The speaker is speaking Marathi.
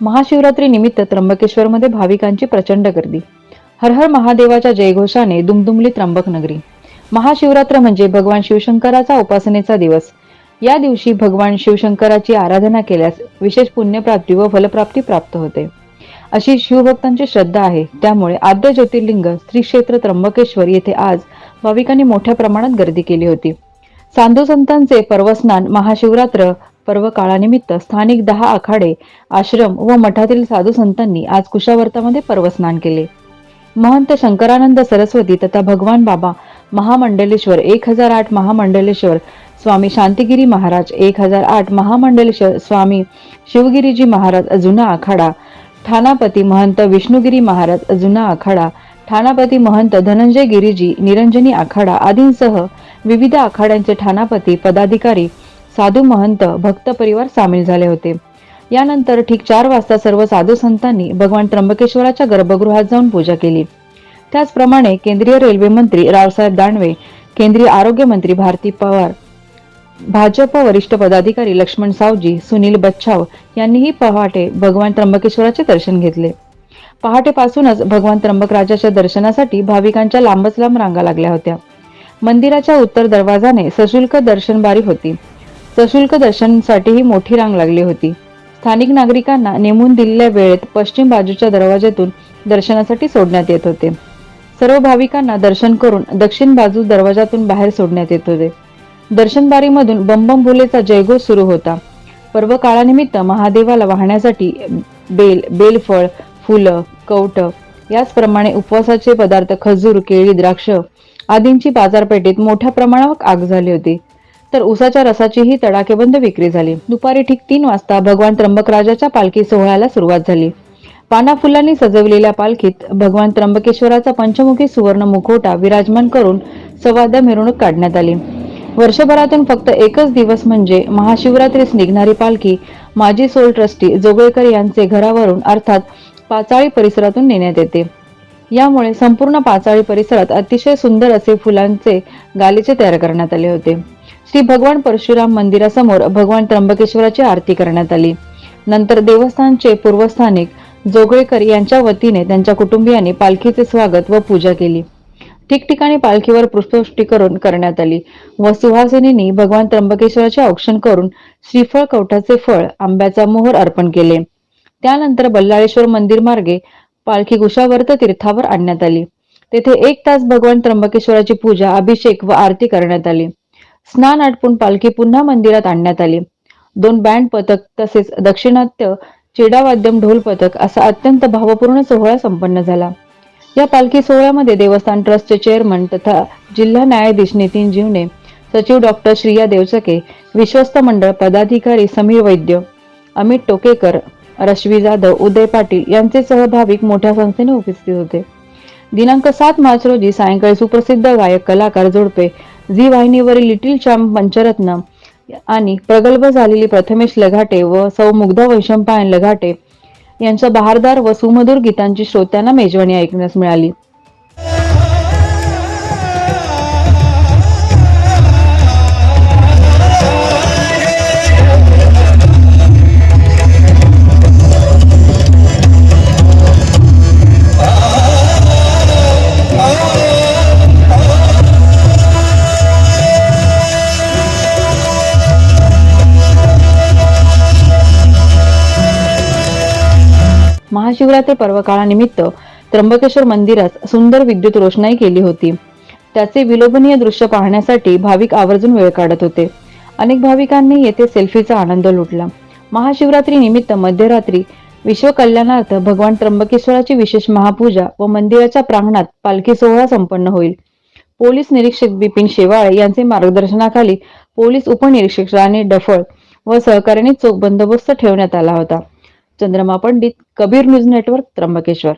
महाशिवरात्री निमित्त त्र्यंबकेश्वरमध्ये भाविकांची प्रचंड गर्दी. हर हर महादेवाच्या जयघोषाने दुमदुमली त्र्यंबक नगरी महाशिवरात्र म्हणजे भगवान शिवशंकराचा उपासनेचा दिवस. या दिवशी भगवान शिवशंकराची आराधना केल्यास विशेष पुण्यप्राप्ती व फलप्राप्ती प्राप्त होते. अशी शिवभक्तांची श्रद्धा आहे. त्यामुळे आद्य ज्योतिर्लिंग श्री क्षेत्र त्र्यंबकेश्वर येथे आज भाविकांनी मोठ्या प्रमाणात गर्दी केली होती. साधू संतांचे पर्वस्नान महाशिवरात्र पर्व काळानिमित्त स्थानिक दहा आखाडे आश्रम व मठातील साधू संतांनी आज कुशावर्तामध्ये पर्वस्नान केले. महंत शंकरानंद सरस्वती तथा भगवान बाबा महामंडलेश्वर एक हजार आठ महामंडलेश्वर स्वामी शांतिगिरी महाराज एक हजार आठ महामंडलेश्वर स्वामी शिवगिरीजी महाराज जुना आखाडा ठाणापती महंत विष्णुगिरी महाराज जुना आखाडा ठाणापती महंत धनंजय गिरीजी निरंजनी आखाडा आदींसह विविध आखाड्यांचे ठाणापती पदाधिकारी साधू महंत भक्त परिवार सामील झाले होते. यानंतर ठीक चार वाजता सर्व साधू संतांनी भगवान त्र्यंबकेश्वराच्या गर्भगृहात जाऊन पूजा केली. त्याचप्रमाणे केंद्रीय रेल्वे मंत्री रावसाहेब दानवे केंद्रीय आरोग्य मंत्री भारती पवार भाजप वरिष्ठ पदाधिकारी लक्ष्मण सावजी सुनील बच्छाव यांनीही पहाटे भगवान त्र्यंबकेश्वराचे दर्शन घेतले. पहाटेपासूनच भगवान त्र्यंबकराजाच्या दर्शनासाठी भाविकांच्या लांबच लांब रांगा लागल्या होत्या. मंदिराच्या उत्तर दरवाजाने सशुल्क दर्शनबारी होती. सशुल्क दर्शनासाठीही मोठी रांग लागली होती. स्थानिक नागरिकांना नेमून दिलेल्या वेळेत पश्चिम बाजूच्या दरवाजातून दर्शनासाठी सोडण्यात येत होते. सर्व भाविकांना दर्शन करून दक्षिण बाजू दरवाजातून बाहेर सोडण्यात येत होते. दर्शनबारीमधून बंबम भोलेचा जयघोष सुरू होता. पर्व काळानिमित्त महादेवाला वाहण्यासाठी बेल बेलफळ फुलं कवट याचप्रमाणे उपवासाचे पदार्थ खजूर केळी द्राक्ष आदींची बाजारपेठेत मोठ्या प्रमाणावर आग झाली होती. तर उसाच्या रसाचीही तडाखेबंद विक्री झाली. दुपारी ठीक तीन वाजता भगवान त्र्यंबकराजाच्या पालखी सोहळ्याला सुरुवात झाली. पाना फुलांनी सजवलेल्या पालखीत भगवान त्र्यंबकेश्वराचा पंचमुखी सुवर्ण मुखोटा विराजमान करून सवाद्या मिरवणूक काढण्यात आली. वर्षभरातून फक्त एकच दिवस म्हणजे महाशिवरात्रीस निघणारी पालखी माजी सोल ट्रस्टी जोगळेकर यांचे घरावरून अर्थात पाचाळी परिसरातून नेण्यात येते. यामुळे संपूर्ण पाचाळी परिसरात अतिशय सुंदर असे फुलांचे गालिचे तयार करण्यात आले होते. श्री भगवान परशुराम मंदिरासमोर भगवान त्र्यंबकेश्वराची आरती करण्यात आली. नंतर देवस्थानचे पूर्वस्थानिक जोगळेकर यांच्या वतीने त्यांच्या कुटुंबियांनी पालखीचे स्वागत व पूजा केली. ठिकठिकाणी पालखीवर पुष्पवृष्टी करून करण्यात आली. व सुहासिनींनी भगवान त्र्यंबकेश्वराचे औक्षण करून श्रीफळ कवठाचे फळ आंब्याचा मोहर अर्पण केले. त्यानंतर बल्लाळेश्वर मंदिर मार्गे पालखी कुशावर्त तीर्थावर आणण्यात आली. तेथे एक तास भगवान त्र्यंबकेश्वराची पूजा अभिषेक व आरती करण्यात आली. स्नान आटपून पालखी पुन्हा मंदिरात आणण्यात आली. दोन बँड पथक तसेच दक्षिणात्य चिडावाद्यम ढोल पथक असा अत्यंत भावपूर्ण सोहळा संपन्न झाला. या पालखी सोहळ्यामध्ये देवस्थान ट्रस्टचे चेअरमन तथा जिल्हा न्यायाधीश नितीन जीवने सचिव डॉक्टर श्रिया देवचके विश्वस्त मंडळ पदाधिकारी समीर वैद्य अमित टोकेकर रश्वी जाधव उदय पाटील यांचे सहभाविक मोठ्या संख्येने उपस्थित होते. दिनांक सात मार्च रोजी सायंकाळी सुप्रसिद्ध गायक कलाकार जोडपे झी वाहिनीवरील लिटिल चॅम्प पंचरत्न आणि प्रगल्भ झालेली प्रथमेश लघाटे व सौ मुग्धा वैशंपायन लघाटे यांच्या बहारदार व सुमधुर गीतांची श्रोत्यांना मेजवानी ऐकण्यास मिळाली. महाशिवरात्री पर्वकाळानिमित्त त्र्यंबकेश्वर मंदिरात सुंदर विद्युत रोषणाई केली होती. त्याचे विलोभनीय दृश्य पाहण्यासाठी भाविक आवर्जून वेळ काढत होते. अनेक भाविकांनी येथे सेल्फीचा आनंद लुटला. महाशिवरात्री निमित्त मध्यरात्री विश्वकल्याणार्थ भगवान त्र्यंबकेश्वराची विशेष महापूजा व मंदिराच्या प्रांगणात पालखी सोहळा संपन्न होईल. पोलीस निरीक्षक बिपिन शेवाळे यांचे मार्गदर्शनाखाली पोलीस उपनिरीक्षक राणे डफळ व सहकार्याने चोख बंदोबस्त ठेवण्यात आला होता. Chandrama Pandit Kabir news network Trimbakeshwar.